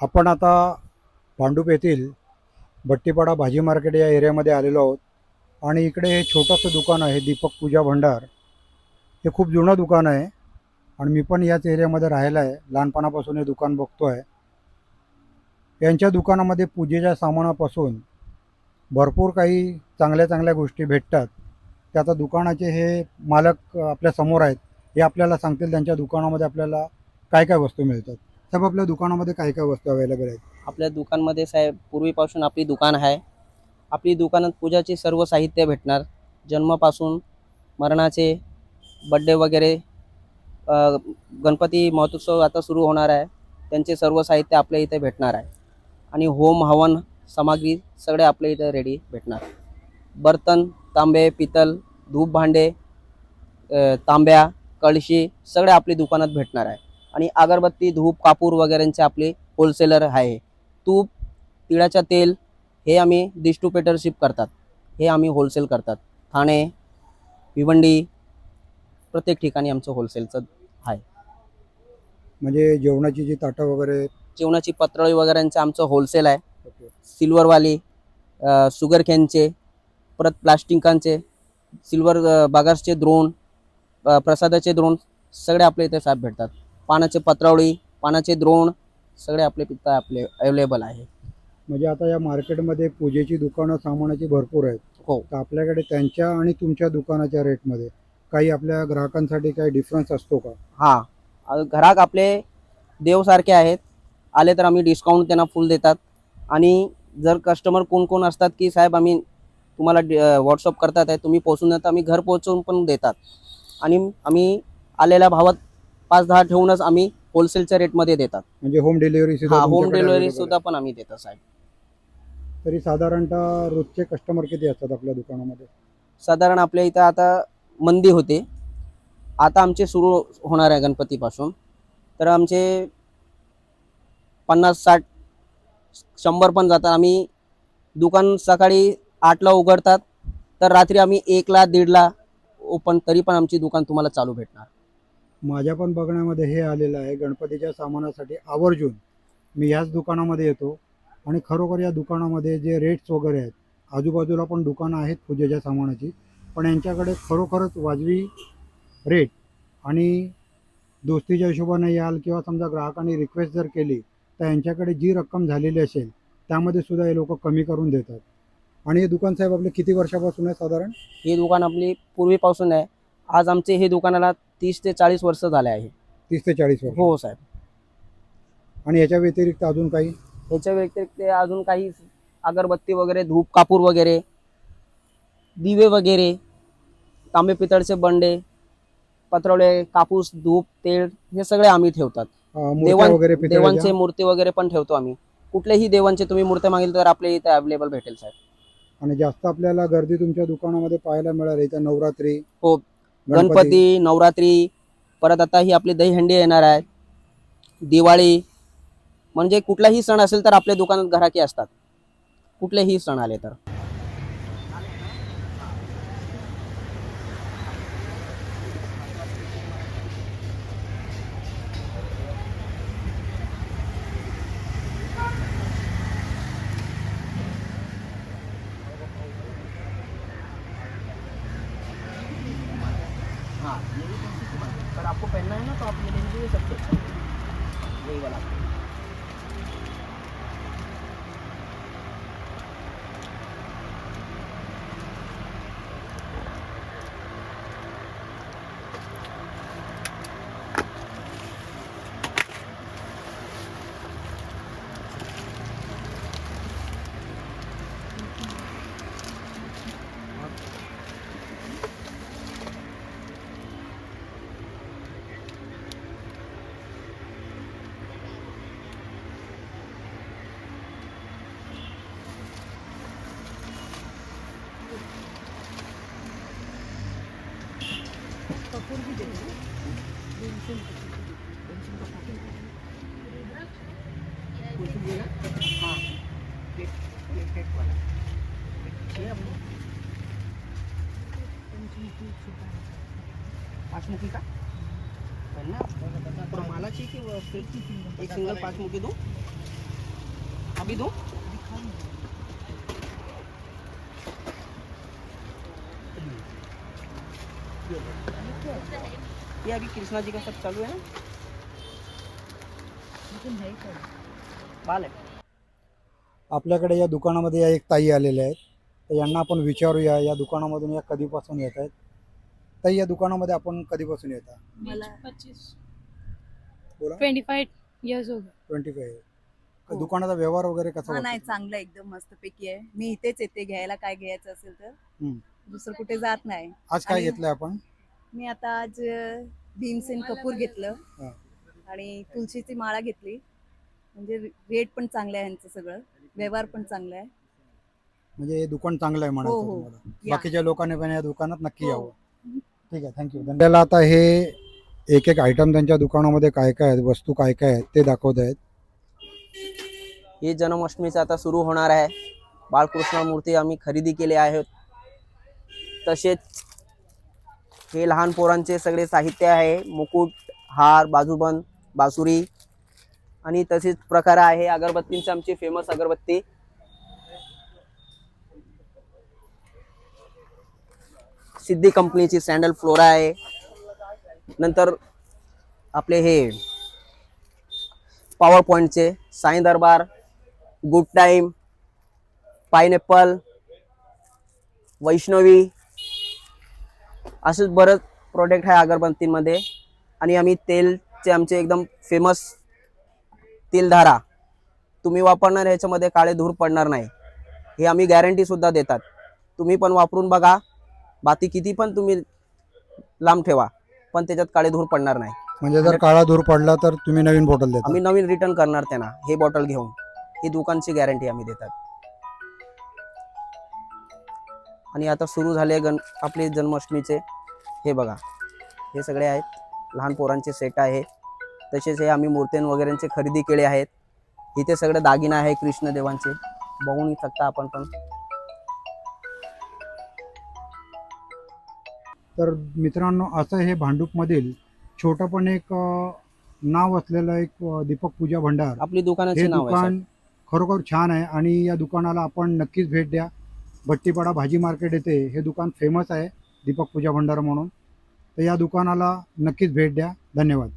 आपण आता पांडुप येथील भट्टीपाडा भाजी मार्केट या एरियामध्ये आलेलो आहोत. आणि इकडे हे छोटंसं दुकान आहे दीपक पूजा भंडार. हे खूप जुनं दुकान आहे. आणि मी पण याच एरियामध्ये राहिला आहे. लहानपणापासून हे दुकान बघतो आहे यांच्या दुकानामध्ये पूजेच्या सामानापासून भरपूर काही चांगल्या चांगल्या गोष्टी भेटतात. ते आता दुकानाचे हे मालक आपल्यासमोर आहेत. हे आपल्याला सांगतील त्यांच्या दुकानामध्ये आपल्याला काय काय वस्तू मिळतात. साहेब आपल्या दुकानामध्ये काय काय वस्तू अवेलेबल आहेत? आपल्या दुकानमध्ये साहेब पूर्वीपासून आपली दुकान आहे. आपली दुकानात पूजाचे सर्व साहित्य भेटणार. जन्मापासून मरणाचे बड्डे वगैरे अ, गणपती महोत्सव आता सुरू होणार आहे. त्यांचे सर्व साहित्य आपल्या इथे भेटणार आहे. आणि होम हवन सामग्री सगळे आपल्या इथे रेडी भेटणार. बर्तन तांबे पितल धूप भांडे अ, तांब्या कळशी सगळे आपली दुकानात भेटणार आहे. आणि अगरबत्ती धूप कापूर वगैरेंचे आपले होलसेलर आहे. तूप तिळाचं तेल हे आम्ही डिस्ट्रिब्युटरशिप करतात. हे आम्ही होलसेल करतात. ठाणे भिवंडी प्रत्येक ठिकाणी आमचं होलसेलचं म्हणजे जेवणाची जी ताटं वगैरे जेवणाची पत्रळी वगैरेंचं आमचं होलसेल आहे. सिल्वरवाली शुगर कॅनचे परत प्लास्टिकांचे सिल्वर बागासचे द्रोण प्रसादाचे द्रोण सगळे आपल्या इथे साहेब भेटतात. पानाचे पत्रावळी पानाचे द्रोण सगळे आपले इथं आपले अवेलेबल आहे. म्हणजे आता या मार्केटमध्ये पूजेची दुकानं सामानाची भरपूर आहेत. हो. तर आपल्याकडे त्यांच्या आणि तुमच्या दुकानाच्या रेटमध्ये काही आपल्या ग्राहकांसाठी काही डिफरन्स असतो का? हां. घराक आपले देवसारखे आहेत. आले तर आम्ही डिस्काउंट त्यांना फुल देतात. आणि जर कस्टमर कोण कोण असतात की साहेब आम्ही तुम्हाला व्हॉट्सअप करतात आहे तुम्ही पोचून देता आम्ही घर पोचवून पण देतात. आणि आम्ही आलेल्या भावात पाच दहा ठेवूनच आम्ही होलसेलच्या रेटमध्ये देतात. म्हणजे होम डिलिव्हरी हा होम डिलिव्हरी सुद्धा पण आम्ही देतो साहेब. तरी साधारणतः रोजचे कस्टमर किती असतात आपल्या दुकानामध्ये? साधारण आपल्या इथं आता मंदी होते. आता आमचे सुरू होणार आहे गणपतीपासून. तर आमचे पन्नास साठ शंभर पण जातात. आम्ही दुकान सकाळी आठला उघडतात. तर रात्री आम्ही एकला दीडला ओपन तरी पण आमची दुकान तुम्हाला चालू भेटणार. माझ्या पण बघण्यामध्ये हे आलेलं आहे गणपतीच्या सामानासाठी आवर्जून मी ह्याच दुकानामध्ये येतो आणि खरोखर या दुकानामध्ये जे रेट्स वगैरे आहेत आजूबाजूला पण दुकानं आहेत पूजेच्या सामानाची पण यांच्याकडे खरोखरच वाजवी रेट आणि दोस्तीच्या हिशोबाने याल किंवा समजा ग्राहकांनी रिक्वेस्ट जर केली तर यांच्याकडे जी रक्कम झालेली असेल त्यामध्ये सुद्धा हे लोक कमी करून देतात. आणि हे दुकान साहेब आपले किती वर्षापासून आहे साधारण? ही दुकान आपली पूर्वीपासून आहे. आज आमचे हे दुकानाला तीस ते चाळीस वर्ष झाले आहे. तीस ते चाळीस वर्ष. हो साहेब. आणि याच्या व्यतिरिक्त अजून काही? याच्या व्यतिरिक्त अजून काही अगरबत्ती वगैरे धूप कापूर वगैरे दिवे वगैरे तांबे पितळचे बंडे पत्रवले कापूस धूप तेल हे सगळे आम्ही ठेवतात. वगैरे? देवांचे मूर्ती वगैरे पण ठेवतो आम्ही. कुठल्याही देवांचे तुम्ही मूर्त्या मागितले तर आपल्या इथे अवेलेबल भेटेल साहेब. आणि जास्त आपल्याला गर्दी तुमच्या दुकानामध्ये पाहायला मिळाली इथं नवरात्री. हो. गणपती. नवरात्री परत आता ही आपली दहीहंडी येणार आहे. दिवाळी म्हणजे कुठलाही सण असेल तर आपल्या दुकानात घराकी असतात. कुठलेही सण आले तर. हाँ ये भी पेंसिल की बात पर आपको पहनना है ना तो आप ये लेंगे ये सबसे अच्छा यही वाला. पाचमुखी का पहनना पूरा माला चाहिए कि एक सिंगल पाचमुखी दो अभी दो ये अभी कृष्णा जी का सब चालू है ना? बाल है। आपल्याकडे या दुकानामध्ये या एक ताई आलेल्या आहेत. तर यांना आपण विचारूया या दुकानामधून या कधीपासून येत आहेत? ताई या दुकानामध्ये आपण कधीपासून येता? मला पच्चीस. बोला. ट्वेंटी फाईव्ह इयर्स हो गए. Twenty five. हो. दुकानाचा व्यवहार वगैरे कसा हा? नाही चांगलं एकदम मस्त पैकी आहे. मी इथेच येते घ्यायला काय घ्यायचं असेल तर. हम्म. दुसरं कुठे जात नाही. आज काय आणि- घेतलंय आपण? मी आता आज भीमसेन कपूर घेतलं. हा. आणि तुळशीची माळा घेतली. म्हणजे रेट पण चांगलं आहे यांचं सगळं. व्यवहार पण चांगला आहे. म्हणजे हे दुकान चांगलं आहे हो, म्हणायचं हो. तुम्हाला. या. बाकीच्या लोकांनी पण या दुकानात नक्की हो. यावं. ठीक आहे थँक्यू धन्यवाद. आता हे एक एक आयटम त्यांच्या दुकानामध्ये काय काय आहेत वस्तू काय काय आहेत ते दाखवत आहेत. हे जन्माष्टमीचं आता सुरू होणार आहे. बाळकृष्ण मूर्ती आम्ही खरेदी केले आहेत. तसेच हे लहान पोरांचे सगळे साहित्य आहे. मुकुट हार बाजूबंद बासुरी आणि तसेच प्रकार आहे. अगरबत्तींची आमची फेमस अगरबत्ती. सिद्धी कंपनीची सँडल फ्लोरा आहे. नंतर आपले हे पॉवर पॉईंटचे Sai Darbar good time pineapple Vaishnavi असेच बरेच प्रोडक्ट आहे अगरबत्तीमध्ये. आणि आम्ही तेलचे आमचे एकदम फेमस तेलधारा. तुम्ही वापरणार ह्याच्यामध्ये काळे धूर पडणार नाही. हे आम्ही गॅरंटीसुद्धा देतात. तुम्ही पण वापरून बघा. बाती किती पण तुम्ही लांब ठेवा. पण त्याच्यात काळे धूर पडणार नाही. म्हणजे जर काळा धूर पडला तर तुम्ही नवीन बॉटल देता. आम्ही नवीन रिटर्न करणार त्यांना. हे बॉटल घेऊन. ही दुकानची गॅरंटी आम्ही देतात. आणि आता सुरू झाले गण आपले जन्माष्टमीचे. हे बघा. हे सगळे आहेत. लहान पोरांचे सेट आहे. तसेच हे आम्ही मूर्त्यां वगैरेंचे खरेदी केले आहेत. इथे सगळे दागिना आहे कृष्णदेवांचे. बघून शकता आपण पण. तर मित्रांनो असं हे भांडूपमधील छोटं पण एक नाव असलेलं एक दीपक पूजा भंडार. आपली हे दुकानाचे नाव दुकान खरोखर छान आहे आणि या दुकानाला आपण नक्कीच भेट द्या. भट्टीपाडा भाजी मार्केट येथे हे दुकान फेमस आहे. दीपक पूजा भंडार म्हणून. तर या दुकानाला नक्कीच भेट द्या. धन्यवाद.